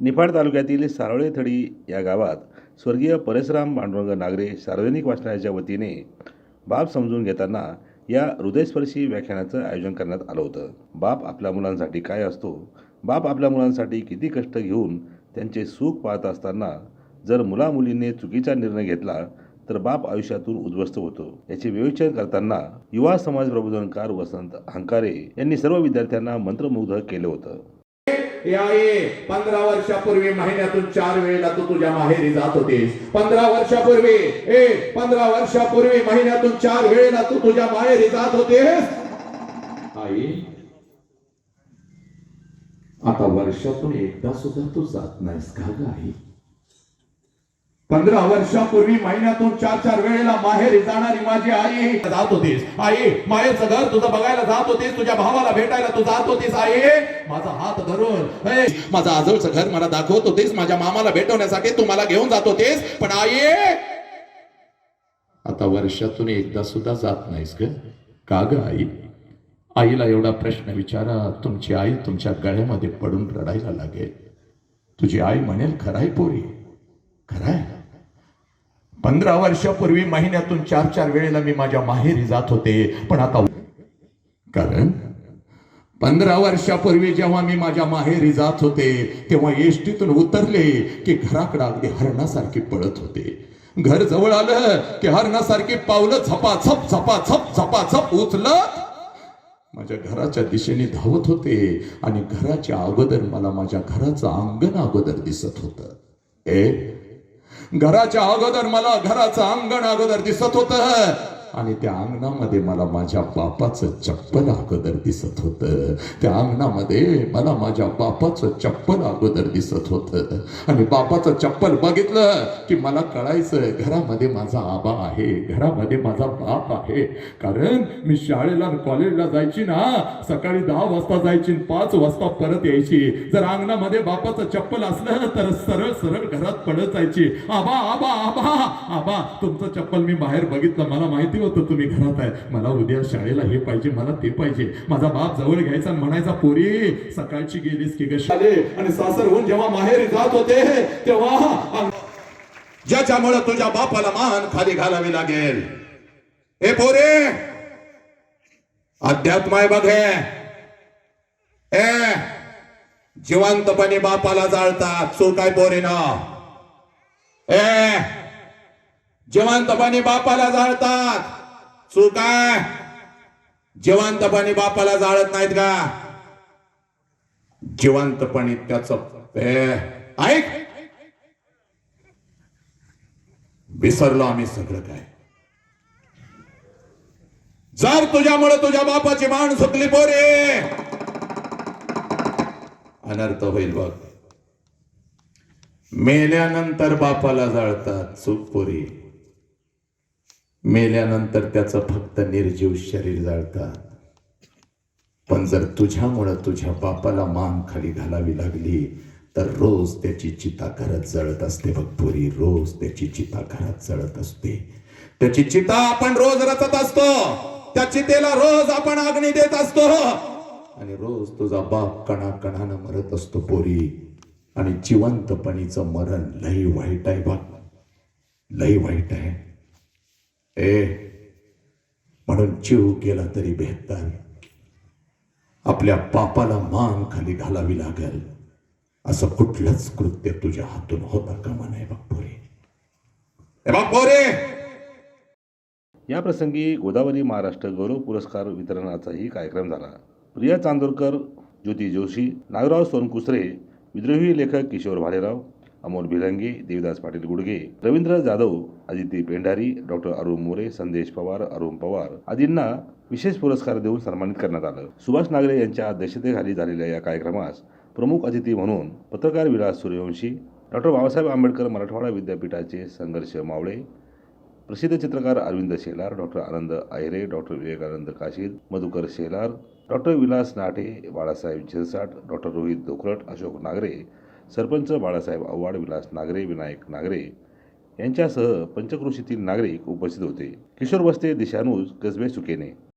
निफाड तालुक्यातील सारोळेथडी या गावात स्वर्गीय परेशराम पांडुरंग नागरे सार्वजनिक वाचनालयाच्या वतीने बाप समजून घेताना या हृदयस्पर्शी व्याख्यानाचं आयोजन करण्यात आलं होतं. बाप आपल्या मुलांसाठी काय असतो? बाप आपल्या मुलांसाठी किती कष्ट घेऊन त्यांचे सुख पाहत असताना जर मुलामुलींनी चुकीचा निर्णय घेतला तर बाप आयुष्यातून उद्ध्वस्त होतो. याचे विवेचन करताना युवा समाज प्रबोधनकार वसंत हंकारे यांनी सर्व विद्यार्थ्यांना मंत्रमुग्ध केलं होतं. या पंधरा वर्षापूर्वी महिन्यातून चार वेळेला तू तुझ्या माहेरी जात होतीस. पंधरा वर्षापूर्वी ए पंधरा वर्षापूर्वी महिन्यातून चार वेळेला तू तुझ्या माहेरी जात होतीस? आई आता वर्षातून एकदा सुद्धा तू जात नाहीस का आई? पंधरा वर्षापूर्वी महिन्यातून चार चार वेळेला माहेरी जाणारी माझी आई जात होतीस. आई माहेरचं घर तुझं बघायला जात होतीस तुझ्या भावाला भेटायला तू जात होतीस आई. माझा हात धरून ए, माझं आजोळचं घर मला दाखवत होतीस माझ्या मामाला भेटवण्यासाठी तू मला घेऊन जात होतीस. पण आई आता वर्षातून एकदा सुद्धा जात नाहीस ग. का ग आई? आईला एवढा प्रश्न विचारा तुमची आई तुमच्या गळ्यामध्ये पडून रडायला लागेल. तुझी आई म्हणेल खराय पोरी खराय. पंधरा वर्षापूर्वी महिन्यातून चार चार वेळेला मी माझ्या माहेरी जात होते पण आता कारण पंधरा वर्षापूर्वी जेव्हा मी माझ्या माहेरी जात होते तेव्हा एसटीतून उतरले की घराकडे अगदी हरणासारखी पळत होते. घर जवळ आलं की हरणासारखी पावलं झपाझप झपाझप झपाझप उचलत माझ्या घराच्या दिशेने धावत होते आणि घराच्या अगोदर मला माझ्या घराचं अंगण अगोदर दिसत होतं. ए घराच्या अगोदर मला घराचं अंगण अगोदर दिसत होतं. आणि त्या अंगणामध्ये मला माझ्या बापाचं चप्पल अगोदर दिसत होत. त्या अंगणामध्ये मला माझ्या बापाचं चप्पल अगोदर दिसत होत. आणि बापाचं चप्पल बघितलं की मला कळायचं घरामध्ये माझा आबा आहे घरामध्ये माझा बाप आहे. कारण मी शाळेला कॉलेजला जायची ना सकाळी दहा वाजता जायची पाच वाजता परत यायची. जर अंगणामध्ये बापाचं चप्पल असलं तर सरळ सरळ घरात पडत जायची. आबा आबा आबा आबा तुमचं चप्पल मी बाहेर बघितलं मला माहिती होतं तुम्ही घरात आहे. मला उद्या शाळेला हे पाहिजे मला ते पाहिजे. माझा बाप जवळ घ्यायचा म्हणायचा पोरी सकाळची गेलीस की गशाले आणि सासरहून जेव्हा माहेरी जात होते तेव्हा ज्याच्यामुळे तुझ्या बापाला मान खाली घालावी लागेल. हे पोरे अध्यात्म आहे बघ हे. ए जिवंतपणे बापाला जाळतात चूक आहे पोरे ना ए जवानतपाने बापाला जाळतात. चूक आहे जवानतपाने बापाला जाळत नाहीत का? जिवंतपणे त्याच ऐक. विसरलो आम्ही सगळं काय. जर तुझ्यामुळे तुझ्या बापाची मान सुकली पोरे अनर्थ होईल बघ. मेल्यानंतर बापाला जाळतात चूक पोरी. मेल्यानंतर त्याचं फक्त निर्जीव शरीर जाळतात. पण जर तुझ्यामुळं तुझ्या बापाला मान खाली घालावी लागली तर रोज त्याची चिता घरात जळत असते बघ पुरी रोज त्याची चिता घरात जळत असते. त्याची चिता आपण रोज रचत असतो. त्या चितेला रोज आपण अग्नी देत असतो. आणि रोज तुझा बाप कणा कणानं मरत असतो पोरी. आणि जिवंतपणीचं मरण लई वाईट आहे बाप लई वाईट आहे. ए म्हणून जीव गेला तरी बेहतर आपल्या पापाला मान खाली घालावी लागेल. असं कुठलंच कृत्य तुझ्या हातून होता का नाही बापोरे बापोरे या प्रसंगी गोदावरी महाराष्ट्र गौरव पुरस्कार वितरणाचाही कार्यक्रम झाला. प्रिया चांदोरकर ज्योती जोशी नागराव सोनकुसरे विद्रोही लेखक किशोर भालेराव अमोल भिलंगे देविदास पाटील गुडगे रवींद्र जाधव अदिती पेंढारी डॉक्टर अरुण मोरे संदेश पवार अरुण पवार आदींना विशेष पुरस्कार देऊन सन्मानित करण्यात आलं सुभाष नागरे यांच्या अध्यक्षतेखाली झालेल्या या कार्यक्रमास प्रमुख अतिथी म्हणून पत्रकार विलास सूर्यवंशी डॉक्टर बाबासाहेब आंबेडकर मराठवाडा विद्यापीठाचे संघर्ष मावळे प्रसिद्ध चित्रकार Arvind Shelar doctor Anand Ahire doctor Vivekanand Kashid Madhukar Shelar doctor Vilas Nate Balasaheb Zirsat doctor Rohit Dhokrat Ashok Nagre sarpanch Balasaheb Awhad Vilas Nagare Vinayak Nagare यांच्यासह पंचक्रोशीतील नागरिक उपस्थित होते. किशोर बस्ते दिशानूज कसबे सुकेने.